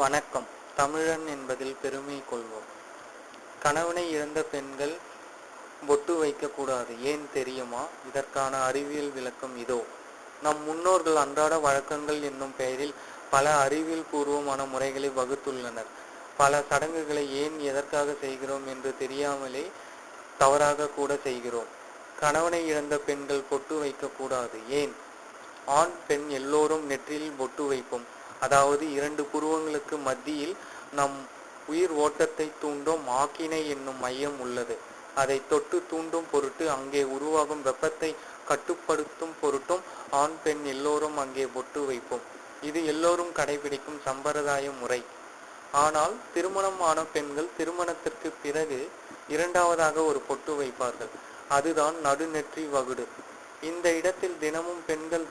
வணக்கம். தமிழன் என்பதில் பெருமை கொள்வோம். கணவனை இழந்த பெண்கள் பொட்டு வைக்கக்கூடாது ஏன் தெரியுமா? இதற்கான அறிவியல் விளக்கம் இதோ. நம் முன்னோர்கள் அன்றாட வழக்கங்கள் என்னும் பெயரில் பல அறிவியல் பூர்வமான முறைகளை வகுத்துள்ளனர். பல சடங்குகளை ஏன் எதற்காக செய்கிறோம் என்று தெரியாமலே தவறாக கூட செய்கிறோம். கணவனை இழந்த பெண்கள் பொட்டு வைக்கக்கூடாது ஏன்? ஆண் பெண் எல்லோரும் நெற்றியில் பொட்டு வைப்போம். அதாவது இரண்டு புருவங்களுக்கு மத்தியில் நம் உயிர் ஓட்டத்தை தூண்டும் ஆக்கினை என்னும் மையம் உள்ளது. அதை தொட்டு தூண்டும் பொருட்டு அங்கே உருவாகும் வெப்பத்தை கட்டுப்படுத்தும் பொருட்டும் ஆண் பெண் எல்லோரும் அங்கே பொட்டு வைப்போம். இது எல்லோரும் கடைபிடிக்கும் சம்பிரதாய முறை. ஆனால் திருமணம் ஆன பெண்கள் திருமணத்திற்கு பிறகு இரண்டாவதாக ஒரு பொட்டு வைப்பார்கள். அதுதான் நடுநெற்றி வகுடு. இந்த இடத்தில் தினமும் பெண்கள்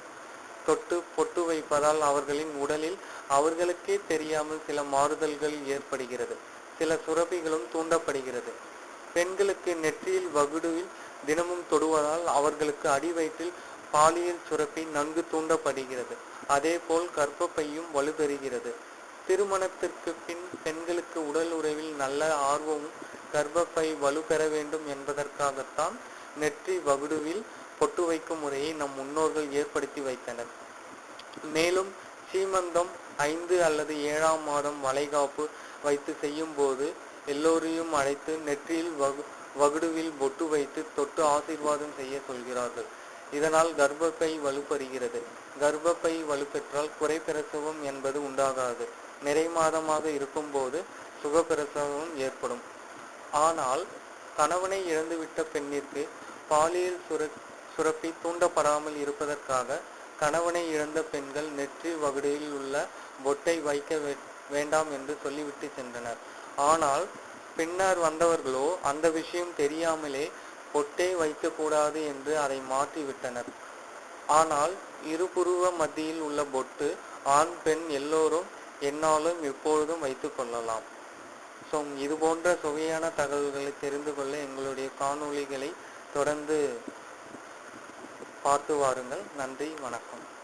தொட்டு பொட்டு வைப்பதால் அவர்களின் உடலில் அவர்களுக்கே தெரியாமல் சில மாறுதல்கள் ஏற்படுகிறது. சில சுரப்பிகளும் தூண்டப்படுகிறது. பெண்களுக்கு நெற்றியில் வகுடுவில் தினமும் தொடுவதால் அவர்களுக்கு அடிவயிற்றில் பாலியல் சுரப்பி நன்கு தூண்டப்படுகிறது. அதேபோல் கர்ப்பப்பையும் வலுப்பெறுகிறது. திருமணத்திற்கு பின் பெண்களுக்கு உடல் உறவில் நல்ல ஆர்வமும் கர்ப்பப்பை வலுப்பெற வேண்டும் என்பதற்காகத்தான் நெற்றி வகுடுவில் பொட்டு வைக்கும் முறையை நம் முன்னோர்கள் ஏற்படுத்தி வைத்தனர். மேலும் சீமந்தம் ஐந்து அல்லது ஏழாம் மாதம் வளைகாப்பு வைத்து செய்யும் போது எல்லோரையும் அழைத்து நெற்றியில் வகு வகுடுவில் பொட்டு வைத்து தொட்டு ஆசீர்வாதம் செய்ய சொல்கிறார்கள். இதனால் கர்ப்பப்பை வலுப்பெறுகிறது. கர்ப்பப்பை வலுப்பெற்றால் குறைப்பிரசவம் என்பது உண்டாகாது. நிறை மாதமாக இருக்கும்போது சுகப்பிரசவம் ஏற்படும். ஆனால் கணவனை இழந்துவிட்ட பெண்ணிற்கு பாலியல் சுர சுரப்பி தூண்டப்படாமல் இருப்பதற்காக கணவனை இழந்த பெண்கள் நெற்றி வகுடியில் உள்ள பொட்டை வைக்க வேண்டாம் என்று சொல்லிவிட்டு சென்றனர். ஆனால் பின்னர் வந்தவர்களோ அந்த விஷயம் தெரியாமலே பொட்டே வைக்கக்கூடாது என்று அதை மாற்றிவிட்டனர் ஆனால் இருபுருவ மத்தியில் உள்ள பொட்டு ஆண் பெண் எல்லோரும் என்னாலும் எப்பொழுதும் வைத்துக் கொள்ளலாம். ஸோ இது போன்ற சுவையான தகவல்களை தெரிந்து கொள்ள எங்களுடைய காணொளிகளை தொடர்ந்து பார்த்து வாருங்கள். நன்றி வணக்கம்.